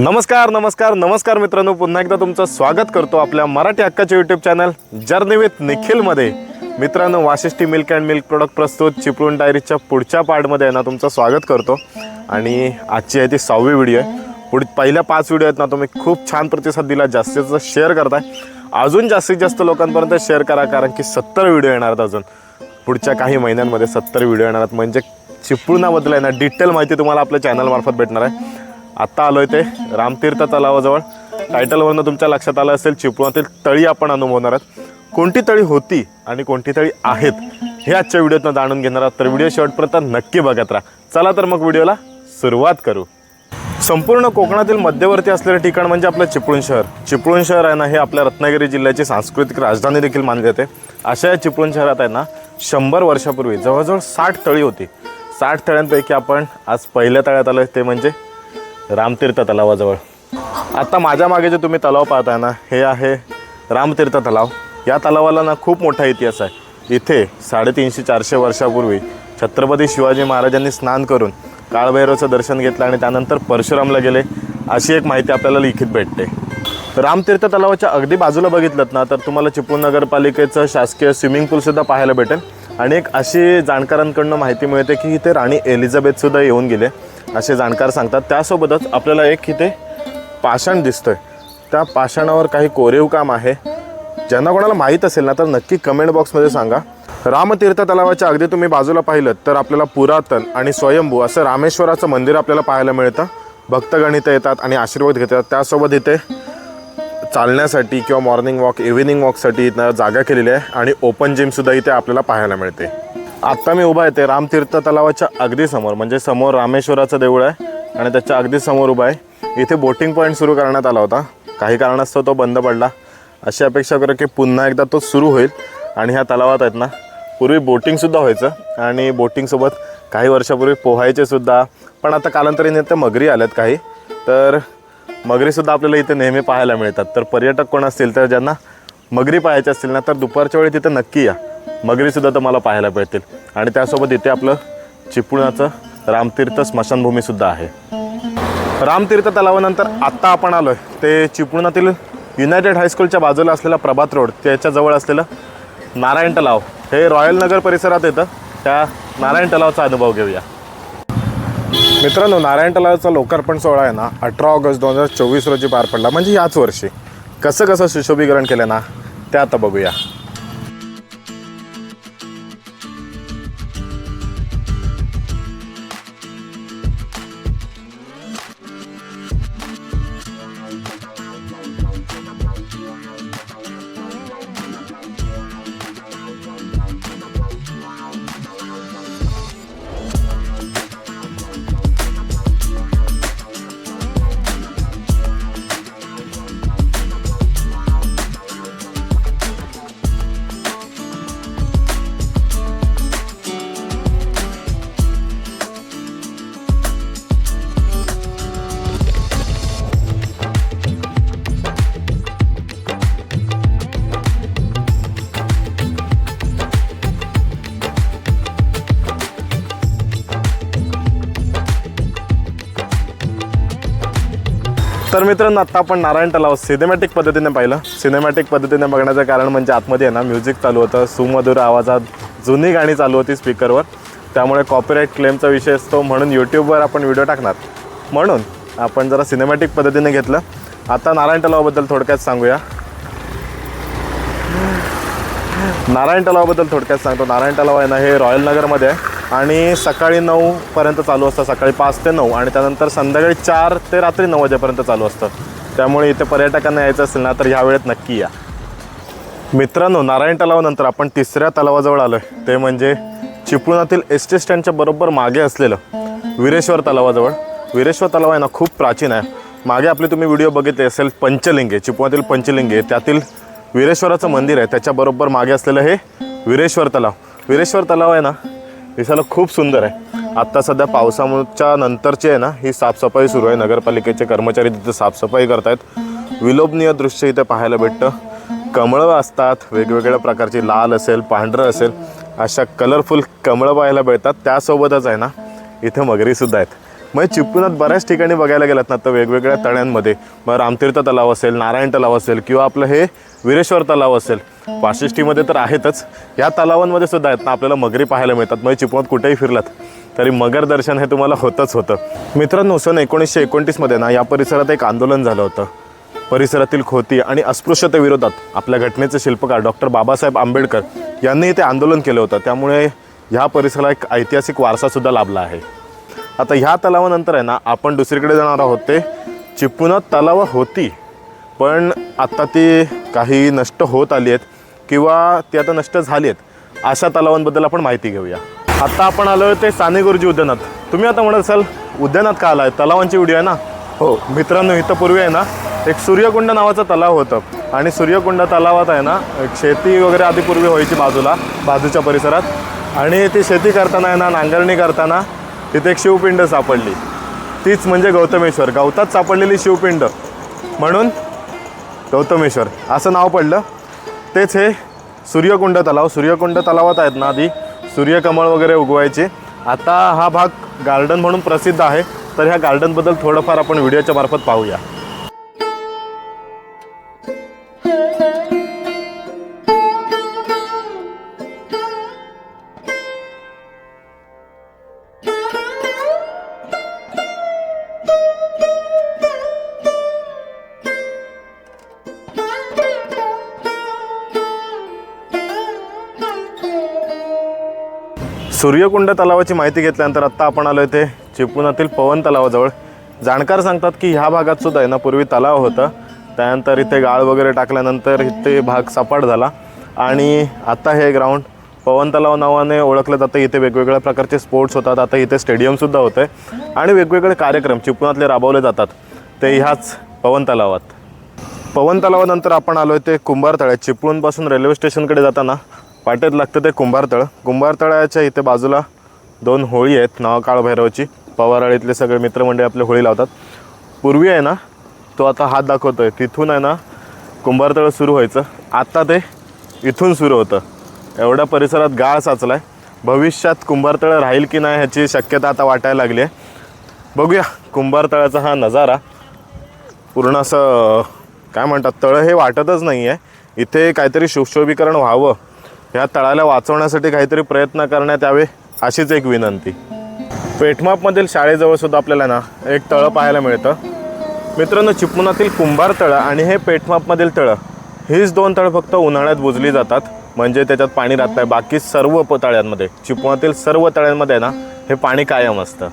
नमस्कार नमस्कार नमस्कार मित्रांनो. पुन्हा एकदा तुमचं स्वागत करतो आपल्या मराठी हक्काचे यूट्यूब चॅनल जर्नी विथ निखिलमध्ये. मित्रांनो Vashishti milk and milk product प्रस्तुत चिपळूण डायरीच्या पुढच्या पार्टमध्ये आहे ना तुमचं स्वागत करतो. आणि आजची आहे ती सहावी व्हिडिओ आहे. पुढे पहिल्या पाच व्हिडिओ आहेत ना तुम्ही खूप छान प्रतिसाद दिला जास्तीत जास्त शेअर करताय. अजून जास्तीत जास्त लोकांपर्यंत शेअर करा कारण की सत्तर व्हिडिओ येणार आहेत अजून. पुढच्या काही महिन्यांमध्ये सत्तर व्हिडिओ येणार आहेत. म्हणजे चिपळूणाबद्दल आहे ना डिटेल माहिती तुम्हाला आपल्या चॅनलमार्फत भेटणार आहे. आत्ता आलो आहे ते रामतीर्थ तलावाजवळ. टायटलवरनं तुमच्या लक्षात आलं असेल चिपळुणातील तळी आपण अनुभवणार आहोत. कोणती तळी होती आणि कोणती तळी आहेत हे आजच्या व्हिडिओतनं जाणून घेणार आहात. तर व्हिडिओ शेवटपर्यंत नक्की बघत राहा. चला तर मग व्हिडिओला सुरुवात करू. संपूर्ण कोकणातील मध्यवर्ती असलेले ठिकाण म्हणजे आपलं चिपळूण शहर. चिपळूण शहर आहे ना हे आपल्या रत्नागिरी जिल्ह्याची सांस्कृतिक राजधानी देखील मानली जाते. अशा या चिपळूण शहरात आहे ना शंभर वर्षापूर्वी जवळजवळ साठ तळी होती. साठ तळ्यांपैकी आपण आज पहिल्या तळ्यात आलो ते म्हणजे रामतीर्थ तलावाजवळ. आत्ता माझ्या मागे जे तुम्ही तलाव पाहताय ना हे आहे रामतीर्थ तलाव. या तलावाला ना खूप मोठा इतिहास आहे. इथे साडेतीनशे चारशे वर्षापूर्वी छत्रपती शिवाजी महाराजांनी स्नान करून काळभैरवचं दर्शन घेतलं आणि त्यानंतर परशुरामला गेले अशी एक माहिती आपल्याला लिखित भेटते. रामतीर्थ तलावाच्या अगदी बाजूला बघितलं ना तर तुम्हाला चिपळूण नगरपालिकेचं शासकीय स्विमिंग पूलसुद्धा पाहायला भेटेल. आणि एक अशी जाणकारांकडनं माहिती मिळते की इथे राणी एलिझाबेथसुद्धा येऊन गेले. असे जाणकार सांगतात. त्यासोबतच आपल्याला एक इथे पाषाण दिसतंय. त्या पाषाणावर काही कोरीव काम आहे. ज्यांना कोणाला माहीत असेल ना तर नक्की कमेंट बॉक्समध्ये सांगा. रामतीर्थ तलावाच्या अगदी तुम्ही बाजूला पाहिलं तर आपल्याला पुरातन आणि स्वयंभू असं रामेश्वराचं मंदिर आपल्याला पाहायला मिळतं. भक्तगण इथे येतात आणि आशीर्वाद घेतात. त्यासोबत इथे चालण्यासाठी किंवा मॉर्निंग वॉक इव्हिनिंग वॉकसाठी इथं जागा केलेली आहे आणि ओपन जिमसुद्धा इथे आपल्याला पाहायला मिळते. आत्ता मी उभा आहे ते रामतीर्थ तलावाच्या अगदी समोर म्हणजे समोर रामेश्वराचं देऊळ आहे आणि त्याच्या अगदी समोर उभा आहे. इथे बोटिंग पॉईंट सुरू करण्यात आला होता. काही कारणास्तव तो बंद पडला. अशी अपेक्षा करू की पुन्हा एकदा तो सुरू होईल आणि ह्या तलावात आहेत ना पूर्वी बोटिंगसुद्धा व्हायचं आणि बोटिंगसोबत काही वर्षापूर्वी पोहायचे सुद्धा. पण आता कालांतराने ते मगरी आल्यात काही. तर मगरीसुद्धा आपल्याला इथे नेहमी पाहायला मिळतात. तर पर्यटक कोण असतील तर ज्यांना मगरी पाहायचे असतील ना तर दुपारच्या वेळी तिथे नक्की या. मगरीसुद्धा तुम्हाला पाहायला मिळतील. आणि त्यासोबत इथे आपलं चिपळुणाचं रामतीर्थ स्मशानभूमीसुद्धा आहे. रामतीर्थ तलावानंतर आत्ता आपण आलो आहे ते चिपळुणातील युनायटेड हायस्कूलच्या बाजूला असलेला प्रभात रोड त्याच्याजवळ असलेलं नारायण तलाव हे रॉयल नगर परिसरात येतं. त्या नारायण तलावाचा अनुभव घेऊया. मित्रांनो नारायण तलावाचा लोकार्पण सोहळा आहे ना अठरा ऑगस्ट दोन हजार चोवीस रोजी पार पडला. म्हणजे याच वर्षी. कसं कसं सुशोभीकरण केलं ना ते आता बघूया. तर मित्रांनो आत्ता आपण नारायण तलाव सिनेमॅटिक पद्धतीने पाहिलं. सिनेमॅटिक पद्धतीने बघण्याचं कारण म्हणजे आतमध्ये आहे ना म्युझिक चालू होतं सुमधुर आवाजात जुनी गाणी चालू होती स्पीकरवर त्यामुळे कॉपीराईट क्लेमचा विषय असतो म्हणून यूट्यूबवर आपण व्हिडिओ टाकणार. म्हणून आपण जरा सिनेमॅटिक पद्धतीने घेतलं. आता नारायण तलावाबद्दल थोडक्यात सांगूया. नारायण तलावाबद्दल थोडक्यात सांगतो. नारायण तलाव आहे ना हे रॉयल नगरमध्ये आहे. आणि सकाळी नऊपर्यंत चालू असतं सकाळी पाच ते नऊ. आणि त्यानंतर संध्याकाळी चार ते रात्री नऊ वाजेपर्यंत चालू असतं. त्यामुळे इथे पर्यटकांना यायचं असेल ना तर ह्या वेळेत नक्की या. मित्रांनो नारायण तलावानंतर आपण तिसऱ्या तलावाजवळ आलो आहे ते म्हणजे चिपळुणातील एस टी स्टँडच्या बरोबर मागे असलेलं विरेश्वर तलावाजवळ. वीरेश्वर तलाव आहे ना खूप प्राचीन आहे. मागे आपले तुम्ही व्हिडिओ बघितले असेल पंचलिंगे चिपळुणातील पंचलिंगे. त्यातील विरेश्वराचं मंदिर आहे. त्याच्याबरोबर मागे असलेलं हे विरेश्वर तलाव. वीरेश्वर तलाव आहे ना दिसायला खूप सुंदर आहे. आत्ता सध्या पावसाच्या नंतरची आहे ना ही साफसफाई सुरू आहे. नगरपालिकेचे कर्मचारी तिथे साफसफाई करतायत. विलोभनीय दृश्य इथे पाहायला भेटतं. कमळं असतात वेगवेगळ्या प्रकारची लाल असेल पांढरं असेल अशा कलरफुल कमळं पाहायला मिळतात. त्यासोबतच आहे ना इथे मगरीसुद्धा आहेत. म्हणजे चिपळुणात बऱ्याच ठिकाणी बघायला गेलात ना तर वेगवेगळ्या तळ्यांमध्ये. मग रामतीर्थ तलाव असेल नारायण तलाव असेल किंवा आपलं हे वीरेश्वर तलाव असेल. वाशिष्ठीमध्ये तर आहेतच. या तलावांमध्ये सुद्धा आहेत ना आपल्याला मगरी पाहायला मिळतात. म्हणजे चिपळूण कुठेही फिरलात तरी मगर दर्शन हे तुम्हाला होतच होतं. मित्रांनो सन एकोणीसशे एकोणतीसमध्ये ना या परिसरात एक आंदोलन झालं होतं. परिसरातील खोती आणि अस्पृश्यतेविरोधात आपल्या घटनेचे शिल्पकार डॉक्टर बाबासाहेब आंबेडकर यांनी ते आंदोलन केलं होतं. त्यामुळे ह्या परिसराला एक ऐतिहासिक वारसासुद्धा लाभला आहे. आता ह्या तलावानंतर आहे ना आपण दुसरीकडे जाणार आहोत ते चिपळुणात तलावं होती. पण आत्ता ती काही नष्ट होत आली आहेत किंवा ती आता नष्ट झाली आहेत अशा तलावांबद्दल आपण माहिती घेऊया. आत्ता आपण आलो ते साने गुरुजी उद्यानात. तुम्ही आता म्हणत असाल उद्यानात का आलाय? तलावांची व्हिडिओ आहे ना? हो मित्रांनो इथं पूर्वी आहे ना एक सूर्यकुंड नावाचं तलाव होतं. आणि सूर्यकुंड तलावात आहे ना एक शेती वगैरे आधी पूर्वी व्हायची बाजूला बाजूच्या परिसरात. आणि ती शेती करताना आहे ना नांगरणी करताना तिथे एक शिवपिंड सापडली. तीच म्हणजे गौतमेश्वर. गवतात सापडलेली शिवपिंड. म्हणून गौतमेश्वर. असं नाव पडलं. तेच हे सूर्यकुंड तलाव. सूर्यकुंड तलावात आहेत ना आधी सूर्यकमळ वगैरे उगवायचे. आता हा भाग गार्डन म्हणून प्रसिद्ध आहे. तर ह्या गार्डनबद्दल थोडंफार आपण व्हिडिओच्या मार्फत पाहूया. सूर्यकुंड तलावाची माहिती घेतल्यानंतर आत्ता आपण आलो ते चिपळुणातील पवन तलावाजवळ. जाणकार सांगतात की ह्या भागात सुद्धा आहे ना पूर्वी तलाव होतं. त्यानंतर इथे गाळ वगैरे टाकल्यानंतर इथे भाग सपाट झाला. आणि आता हे ग्राउंड पवन तलाव नावाने ओळखलं जातं. इथे वेगवेगळ्या प्रकारचे स्पोर्ट्स होतात. आता इथे स्टेडियमसुद्धा होतं आहे आणि वेगवेगळे कार्यक्रम चिपळुणातले राबवले जातात. ते ह्याच पवन तलावात. पवन तलावानंतर आपण आलो आहे ते कुंभारतळ चिपळूणपासून रेल्वे स्टेशनकडे जाताना वाटेत लागतं ते कुंभारतळ. कुंभारतळाच्या इथे बाजूला दोन होळी आहेत नावा काळभैरवची. पवाराळीतले सगळे मित्रमंडळी आपले होळी लावतात. पूर्वी आहे ना तो आता हात दाखवतो आहे तिथून आहे ना कुंभारतळ सुरू व्हायचं. आत्ता ते इथून सुरू होतं. एवढ्या परिसरात गाळ साचला आहे भविष्यात कुंभारतळ राहील की नाही ह्याची शक्यता आता वाटायला लागली आहे. बघूया कुंभारतळाचा हा नजारा. पूर्ण असं काय म्हणतात तळं हे वाटतच नाही आहे इथे काहीतरी सुशोभीकरण व्हावं. ह्या तळाला वाचवण्यासाठी काहीतरी प्रयत्न करण्यात यावे अशीच एक विनंती. पेठमापमधील शाळेजवळ सुद्धा आपल्याला ना एक तळं पाहायला मिळतं. मित्रांनो चिपळुणातील कुंभार तळं आणि हे पेठमापमधील तळं हीच दोन तळं फक्त उन्हाळ्यात बुजली जातात. म्हणजे त्याच्यात पाणी राहत नाही. बाकी सर्व तळ्यांमध्ये चिपळुणातील सर्व तळ्यांमध्ये ना हे पाणी कायम असतं.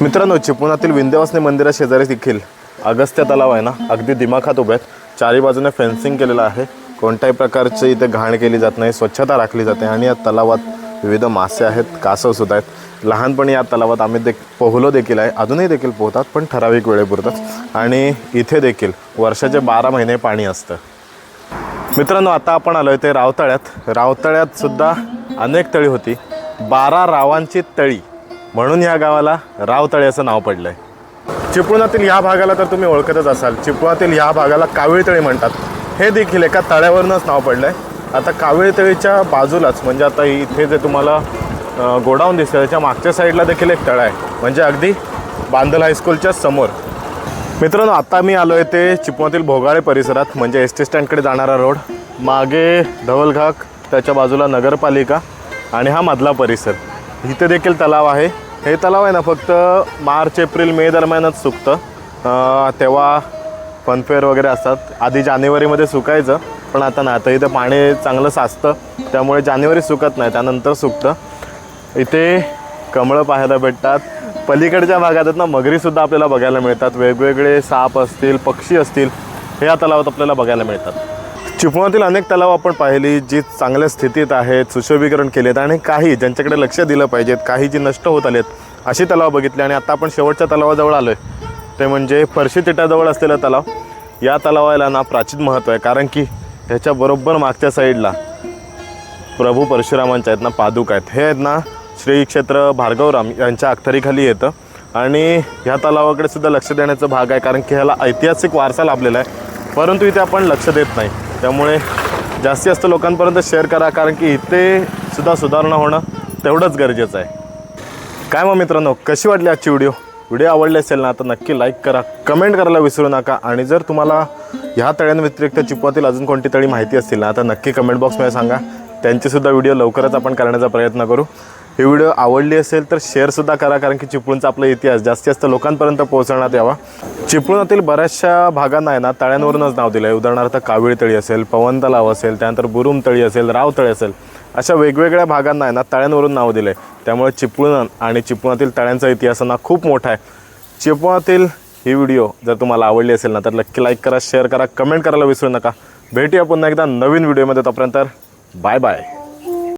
मित्रांनो चिपळुणातील विंध्यवासनी मंदिरा शेजारी देखील अगस्त्य तलाव आहे ना अगदी दिमाखात उभे आहेत. चारी बाजूने फेन्सिंग केलेलं आहे. कोणत्याही प्रकारची इथे घाण केली जात नाही स्वच्छता राखली जाते आणि या तलावात विविध मासे आहेत कासवसुद्धा आहेत. लहानपणी या तलावात आम्ही देख पोहलो देखील आहे अजूनही देखील पोहतात पण ठराविक वेळेपुरतंच. आणि इथे देखील वर्षाचे बारा महिने पाणी असतं. मित्रांनो आता आपण आलो आहे ते रावतळ्यात. रावतळ्यात सुद्धा अनेक तळी होती. बारा रावांची तळी म्हणून या गावाला रावतळे असं नाव पडलं आहे चिपळुणातील ह्या भागाला तर तुम्ही ओळखतच असाल. चिपळुणातील ह्या भागाला कावीळतळी म्हणतात. हे देखील एका तळ्यावरूनच नाव पडलं आहे आता कावीळतळीच्या बाजूलाच म्हणजे आता इथे जे तुम्हाला गोडाऊन दिसतं त्याच्या मागच्या साईडला देखील एक तळा आहे. म्हणजे अगदी बांदल हायस्कूलच्या समोर. मित्रांनो आता मी आलो आहे ते चिपळुणातील भोगाळे परिसरात म्हणजे एस टी स्टँडकडे जाणारा रोड मागे धवलघाक त्याच्या बाजूला नगरपालिका आणि हा मधला परिसर. इथे देखील तलाव आहे. हे तलाव आहे ना फक्त मार्च एप्रिल मे दरम्यानच सुकतं. तेव्हा फनफेअर वगैरे असतात. आधी जानेवारीमध्ये सुकायचं पण आता ना आता इथं पाणी चांगलं साचतं त्यामुळे जानेवारी सुकत नाही त्यानंतर सुकतं. इथे कमळं पाहायला भेटतात. पलीकडच्या भागात आहेत ना मगरीसुद्धा आपल्याला बघायला मिळतात. वेगवेगळे साप असतील पक्षी असतील हे या तलावात आपल्याला बघायला मिळतात. चिपळुणातील अनेक तलाव आपण पाहिली जी चांगल्या स्थितीत आहेत सुशोभीकरण केलेत आणि काही ज्यांच्याकडे लक्ष दिलं पाहिजेत काही जी नष्ट होत आलेत अशी तलाव बघितली आणि आता आपण शेवटच्या तलावाजवळ आलो आहे ते म्हणजे फरशी तिटाजवळ असलेला तलाव. या तलावाला ना प्राचीन महत्त्व आहे कारण की ह्याच्या बरोबर मागच्या साईडला प्रभू परशुरामांच्या आहेत ना पादुक आहेत. हे आहेत ना श्री क्षेत्र भार्गवराम यांच्या अखतरीखाली येतं. आणि ह्या तलावाकडे सुद्धा लक्ष देण्याचा भाग आहे कारण की ह्याला ऐतिहासिक वारसा लाभलेला आहे. परंतु इथे आपण लक्ष देत नाही. त्यामुळे जास्तीत जास्त लोकांपर्यंत शेअर करा कारण की इथे सुद्धा सुधारणा होणं तेवढंच गरजेचं आहे. काय मग मित्रांनो कशी वाटली आजची व्हिडिओ व्हिडिओ आवडले असेल ना तर नक्की लाईक करा. कमेंट करायला विसरू नका. आणि जर तुम्हाला ह्या तळ्यांव्यतिरिक्त चिपवातील अजून कोणती तळी माहिती असतील ना तर नक्की कमेंट बॉक्समध्ये सांगा. त्यांचेसुद्धा व्हिडिओ लवकरच आपण करण्याचा प्रयत्न करू. ही व्हिडिओ आवडली असेल तर शेअरसुद्धा करा कारण की चिपळूणचा आपला इतिहास जास्तीत जास्त लोकांपर्यंत पोहोचवण्यात यावा. चिपळूणातील बऱ्याचशा भागांना आहे ना तळ्यांवरूनच नाव दिलं आहे उदाहरणार्थ कावीळ तळी असेल पवन तलाव असेल त्यानंतर बुरुम तळी असेल राव तळी असेल. अशा वेगवेगळ्या भागांना आहे ना तळ्यांवरून नाव दिलं आहे त्यामुळे चिपळूण आणि चिपळुणातील तळ्यांचा इतिहास ना खूप मोठा आहे. चिपळुणातील ही व्हिडिओ जर तुम्हाला आवडली असेल ना तर नक्की लाईक करा शेअर करा कमेंट करायला विसरू नका. भेटूया पुन्हा एकदा नवीन व्हिडिओमध्ये तोपर्यंत बाय बाय